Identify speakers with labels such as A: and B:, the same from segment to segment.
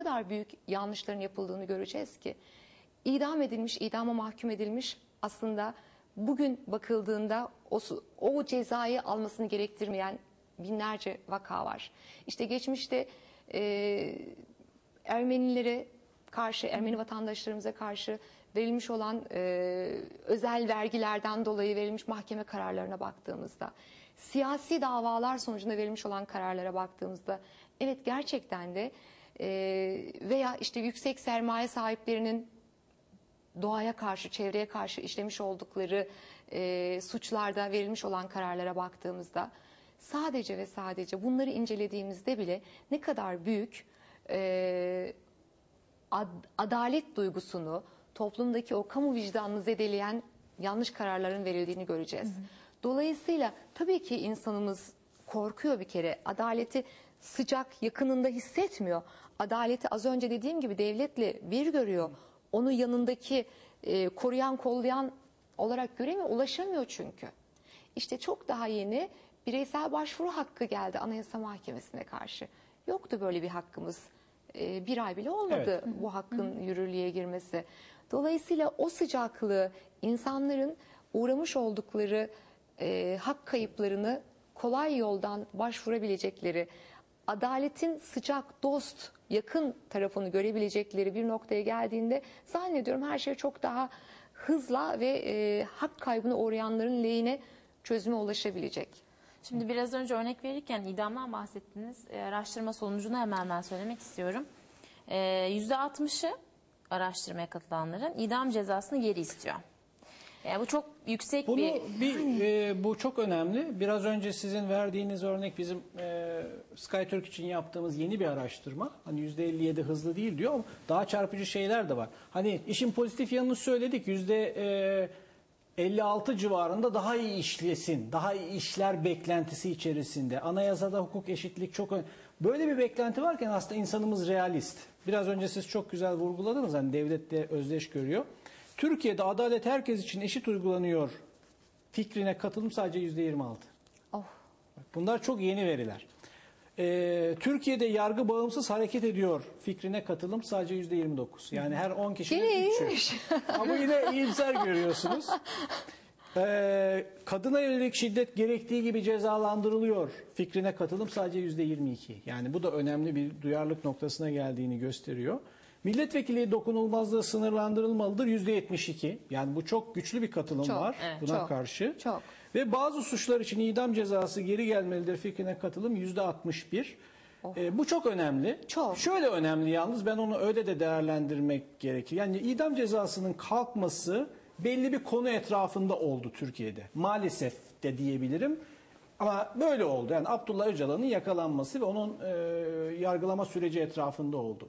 A: kadar büyük yanlışların yapıldığını göreceğiz ki idam edilmiş, idama mahkum edilmiş aslında bugün bakıldığında o, o cezayı almasını gerektirmeyen binlerce vaka var. İşte geçmişte e, Ermenilere karşı, Ermeni vatandaşlarımıza karşı verilmiş olan e, özel vergilerden dolayı verilmiş mahkeme kararlarına baktığımızda, siyasi davalar sonucunda verilmiş olan kararlara baktığımızda, evet gerçekten de e, veya işte yüksek sermaye sahiplerinin doğaya karşı, çevreye karşı işlemiş oldukları e, suçlarda verilmiş olan kararlara baktığımızda sadece ve sadece bunları incelediğimizde bile ne kadar büyük e, ad- adalet duygusunu toplumdaki o kamu vicdanını zedeleyen yanlış kararların verildiğini göreceğiz. Dolayısıyla tabii ki insanımız korkuyor bir kere. Adaleti sıcak, yakınında hissetmiyor. Adaleti az önce dediğim gibi devletle bir görüyor. Onu yanındaki e, koruyan, kollayan olarak göremiyor, ulaşamıyor çünkü. İşte çok daha yeni bireysel başvuru hakkı geldi Anayasa Mahkemesi'ne karşı. Yoktu böyle bir hakkımız. E, bir ay bile olmadı
B: Evet.
A: bu hakkın yürürlüğe girmesi. Dolayısıyla o sıcaklığı insanların uğramış oldukları e, hak kayıplarını kolay yoldan başvurabilecekleri, adaletin sıcak, dost, yakın tarafını görebilecekleri bir noktaya geldiğinde zannediyorum her şey çok daha hızla ve e, hak kaybına uğrayanların lehine çözüme ulaşabilecek.
C: Şimdi biraz önce örnek verirken idamdan bahsettiniz. E, araştırma sonucunu hemen ben söylemek istiyorum. E, %60'ı araştırmaya katılanların idam cezasını geri istiyor. Yani bu çok yüksek
B: Bunu
C: bir...
B: bir e, bu çok önemli. Biraz önce sizin verdiğiniz örnek bizim e, SkyTürk için yaptığımız yeni bir araştırma. Hani %57 hızlı değil diyor ama daha çarpıcı şeyler de var. Hani işin pozitif yanını söyledik. Yüzde e, 56 civarında daha iyi işlesin, daha iyi işler beklentisi içerisinde. Anayasada hukuk eşitlik çok önemli. Böyle bir beklenti varken aslında insanımız realist. Biraz önce siz çok güzel vurguladınız hani devletle özdeş görüyor. Türkiye'de adalet herkes için eşit uygulanıyor fikrine katılım sadece yüzde 26.
A: Oh.
B: Bunlar çok yeni veriler. Ee, Türkiye'de yargı bağımsız hareket ediyor fikrine katılım sadece yüzde 29. Yani her 10 kişinin
A: Yine
B: 3'ü.
A: iyiymiş.
B: Ama yine iyimser görüyorsunuz. Ee, kadına yönelik şiddet gerektiği gibi cezalandırılıyor fikrine katılım sadece yüzde 22. Yani bu da önemli bir duyarlılık noktasına geldiğini gösteriyor. Milletvekili dokunulmazlığı sınırlandırılmalıdır yüzde 72. Yani bu çok güçlü bir katılım
A: Çok,
B: var
C: evet,
B: buna
A: çok,
B: karşı.
A: çok.
B: Ve bazı suçlar için idam cezası geri gelmelidir fikrine katılım yüzde 61. Ee, bu çok önemli.
A: Çok.
B: Şöyle önemli yalnız ben onu öyle de değerlendirmek gerekir. Yani idam cezasının kalkması belli bir konu etrafında oldu Türkiye'de. Maalesef de diyebilirim. Ama böyle oldu. Yani Abdullah Öcalan'ın yakalanması ve onun e, yargılama süreci etrafında oldu.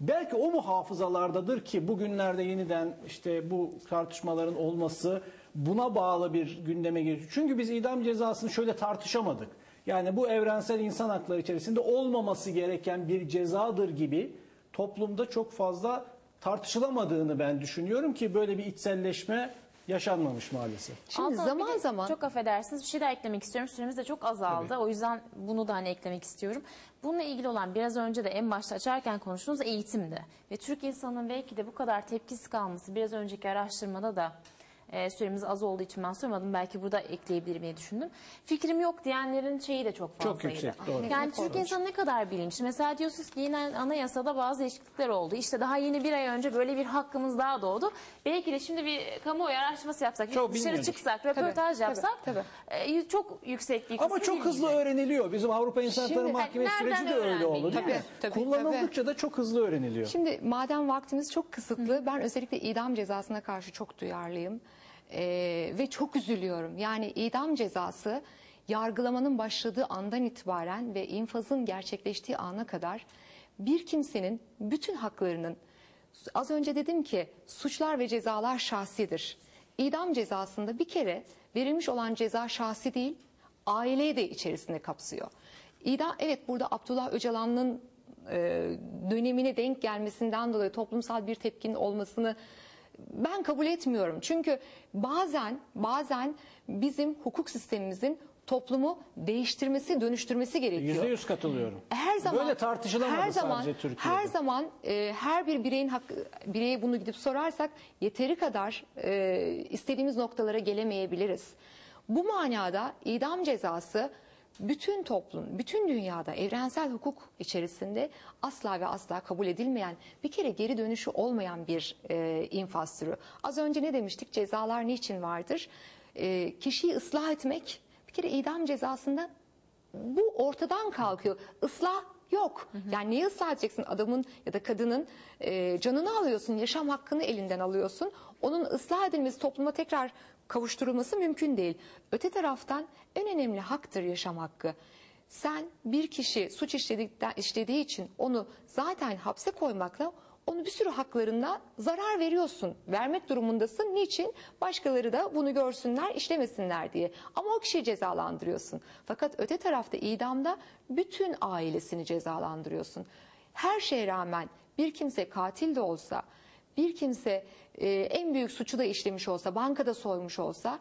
B: Belki o mu hafızalardadır ki bugünlerde yeniden işte bu tartışmaların olması buna bağlı bir gündeme geliyor. Çünkü biz idam cezasını şöyle tartışamadık. Yani bu evrensel insan hakları içerisinde olmaması gereken bir cezadır gibi toplumda çok fazla tartışılamadığını ben düşünüyorum ki böyle bir içselleşme yaşanmamış maalesef.
A: Şimdi
C: Altan,
A: zaman
C: de
A: zaman
C: Çok affedersiniz bir şey daha eklemek istiyorum. Süremiz de çok azaldı. O yüzden bunu da hani eklemek istiyorum. Bununla ilgili olan biraz önce de en başta açarken konuştuğunuz eğitimdi. Ve Türk insanının belki de bu kadar tepkisiz kalması biraz önceki araştırmada da e, süremiz az olduğu için ben sormadım. Belki burada ekleyebilirim diye düşündüm. Fikrim yok diyenlerin şeyi de çok fazlaydı.
B: yüksek, doğru.
C: Yani. Türk insanı ne kadar bilinçli. Mesela diyorsunuz ki yine anayasada bazı değişiklikler oldu. İşte daha yeni bir ay önce böyle bir hakkımız daha doğdu. Belki de şimdi bir kamuoyu araştırması yapsak,
B: Çok
C: dışarı
B: bilmiyordur.
C: çıksak, röportaj
A: Tabii,
C: yapsak
A: tabii,
C: e, çok yüksek bir
B: Ama çok hızlı
C: bilmeyecek.
B: öğreniliyor. Bizim Avrupa İnsan Hakları
A: Şimdi-
B: Mahkemesi süreci de öyle oldu değil mi?
A: öğrendik? Tabii, tabii,
B: Kullanıldıkça da çok hızlı öğreniliyor.
A: Şimdi madem vaktimiz çok kısıtlı, ben özellikle idam cezasına karşı çok duyarlıyım Ee, ve çok üzülüyorum. Yani idam cezası yargılamanın başladığı andan itibaren ve infazın gerçekleştiği ana kadar bir kimsenin bütün haklarının az önce dedim ki suçlar ve cezalar şahsidir. İdam cezasında bir kere verilmiş olan ceza şahsi değil, aileyi de içerisinde kapsıyor. İdam evet burada Abdullah Öcalan'ın e, dönemine denk gelmesinden dolayı toplumsal bir tepkinin olmasını ben kabul etmiyorum. Çünkü bazen bazen bizim hukuk sistemimizin toplumu değiştirmesi, dönüştürmesi gerekiyor.
B: Yüzde yüz katılıyorum.
A: Her zaman
B: Böyle tartışılamadı
A: her zaman,
B: sadece Türkiye'de.
A: Her zaman e, her bir bireyin hakkı, bireye bunu gidip sorarsak yeteri kadar e, istediğimiz noktalara gelemeyebiliriz. Bu manada idam cezası bütün toplum, bütün dünyada evrensel hukuk içerisinde asla ve asla kabul edilmeyen, bir kere geri dönüşü olmayan bir e, infaz türü. Az önce ne demiştik? Cezalar niçin vardır? E, kişiyi ıslah etmek, bir kere idam cezasında bu ortadan kalkıyor. Islah yok. Yani neyi ıslah edeceksin? Adamın ya da kadının e, canını alıyorsun, yaşam hakkını elinden alıyorsun. Onun ıslah edilmesi, topluma tekrar kavuşturulması mümkün değil. Öte taraftan en önemli haktır yaşam hakkı. Sen bir kişi suç işledikten, işlediği için onu zaten hapse koymakla onu bir sürü haklarında zarar veriyorsun. Vermek durumundasın. Niçin? Başkaları da bunu görsünler, işlemesinler diye. Ama o kişiyi cezalandırıyorsun. Fakat öte tarafta idamda bütün ailesini cezalandırıyorsun. Her şeye rağmen bir kimse katil de olsa, bir kimse e, en büyük suçu da işlemiş olsa, bankada soymuş olsa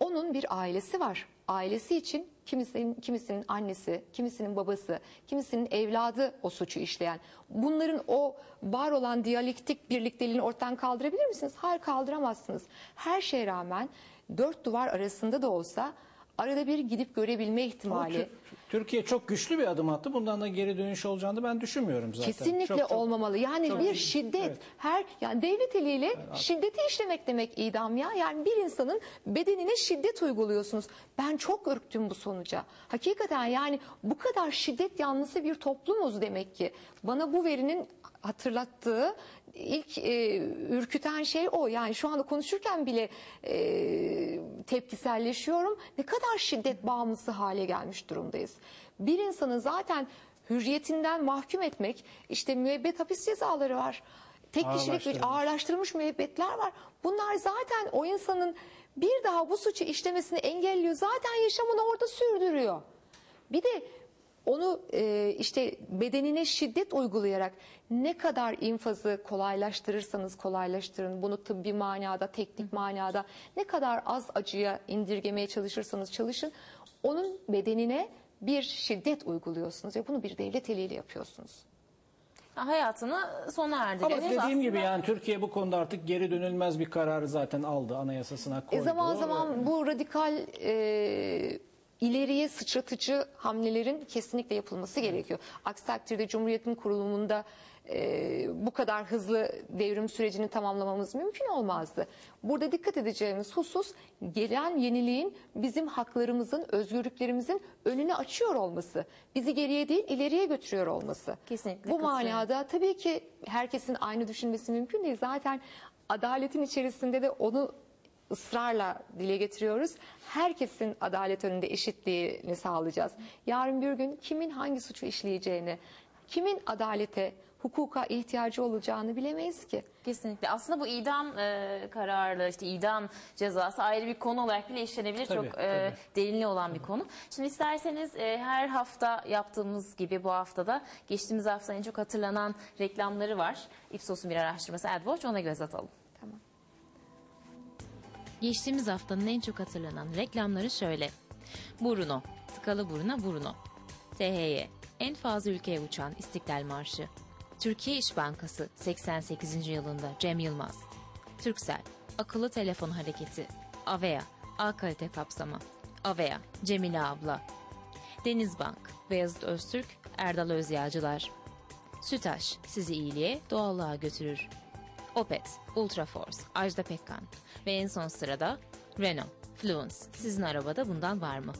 A: onun bir ailesi var. Ailesi için kimisinin, kimisinin annesi, kimisinin babası, kimisinin evladı o suçu işleyen. Bunların o var olan diyalektik birlikteliğini ortadan kaldırabilir misiniz? Hayır kaldıramazsınız. Her şeye rağmen dört duvar arasında da olsa arada bir gidip görebilme ihtimali.
B: Tür- Türkiye çok güçlü bir adım attı. Bundan da geri dönüş olacağını ben düşünmüyorum zaten.
A: Kesinlikle
B: Çok- çok-
A: olmamalı. Yani
B: çok-
A: bir şiddet
B: Evet.
A: her yani devlet eliyle şiddeti işlemek demek idam ya. Yani bir insanın bedenine şiddet uyguluyorsunuz. Ben çok ürktüm bu sonuca. Hakikaten yani bu kadar şiddet yanlısı bir toplumuz demek ki. Bana bu verinin hatırlattığı ilk e, ürküten şey o. Yani şu anda konuşurken bile e, tepkiselleşiyorum. Ne kadar şiddet bağımlısı hale gelmiş durumdayız. Bir insanı zaten hürriyetinden mahkum etmek, işte müebbet hapis cezaları var. Tek kişilik
B: ağırlaştırılmış
A: müebbetler var. Bunlar zaten o insanın bir daha bu suçu işlemesini engelliyor. Zaten yaşamını orada sürdürüyor. Bir de onu e, işte bedenine şiddet uygulayarak ne kadar infazı kolaylaştırırsanız kolaylaştırın. Bunu tıbbi manada, teknik manada ne kadar az acıya indirgemeye çalışırsanız çalışın. Onun bedenine bir şiddet uyguluyorsunuz ve bunu bir devlet eliyle yapıyorsunuz.
C: Hayatını sona
B: Ama
C: erdiriyor.
B: dediğim
C: Aslında-
B: gibi yani Türkiye bu konuda artık geri dönülmez bir kararı zaten aldı. Anayasasına koydu.
A: E zaman zaman bu radikal e, ileriye sıçratıcı hamlelerin kesinlikle yapılması gerekiyor. Aksi takdirde Cumhuriyet'in kurulumunda e, bu kadar hızlı devrim sürecini tamamlamamız mümkün olmazdı. Burada dikkat edeceğimiz husus gelen yeniliğin bizim haklarımızın, özgürlüklerimizin önünü açıyor olması. Bizi geriye değil ileriye götürüyor olması.
C: Kesinlikle
A: Bu manada tabii ki herkesin aynı düşünmesi mümkün değil. Zaten adaletin içerisinde de onu ısrarla dile getiriyoruz. Herkesin adalet önünde eşitliğini sağlayacağız. Yarın bir gün kimin hangi suçu işleyeceğini, kimin adalete, hukuka ihtiyacı olacağını bilemeyiz ki.
C: Kesinlikle. Aslında bu idam e, kararı, işte idam cezası ayrı bir konu olarak bile işlenebilir.
B: Tabii,
C: Çok e, derinli olan bir konu. Şimdi isterseniz e, her hafta yaptığımız gibi bu haftada geçtiğimiz hafta en çok hatırlanan reklamları var. Ipsos'un bir araştırması AdWatch ona göz atalım. Geçtiğimiz haftanın en çok hatırlanan reklamları şöyle. Bruno, tıkalı buruna Bruno. THY, en fazla ülkeye uçan İstiklal Marşı. Türkiye İş Bankası 88. yılında Cem Yılmaz. Türksel, akıllı telefon hareketi. Avea, A kalite kapsama. Avea, Cemile abla. Denizbank, Beyazıt Öztürk, Erdal Özyağcılar. Sütaş, sizi iyiliğe, doğallığa götürür. Opet, Ultraforce, Ajda Pekkan ve en son sırada Renault, Fluence. Sizin arabada bundan var mı?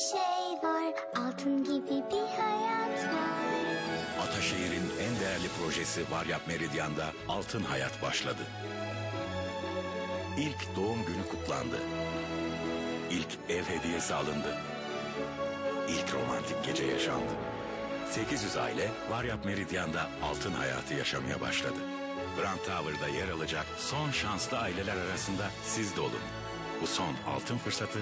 D: Şey var. Altın gibi bir hayat var.
E: Ataşehir'in en değerli projesi Varyap Meridyan'da Altın Hayat başladı. İlk doğum günü kutlandı. İlk ev hediyesi alındı. İlk romantik gece yaşandı. 800 aile Varyap Meridyan'da altın hayatı yaşamaya başladı. Grand Tower'da yer alacak son şanslı aileler arasında siz de olun. Bu son altın fırsatı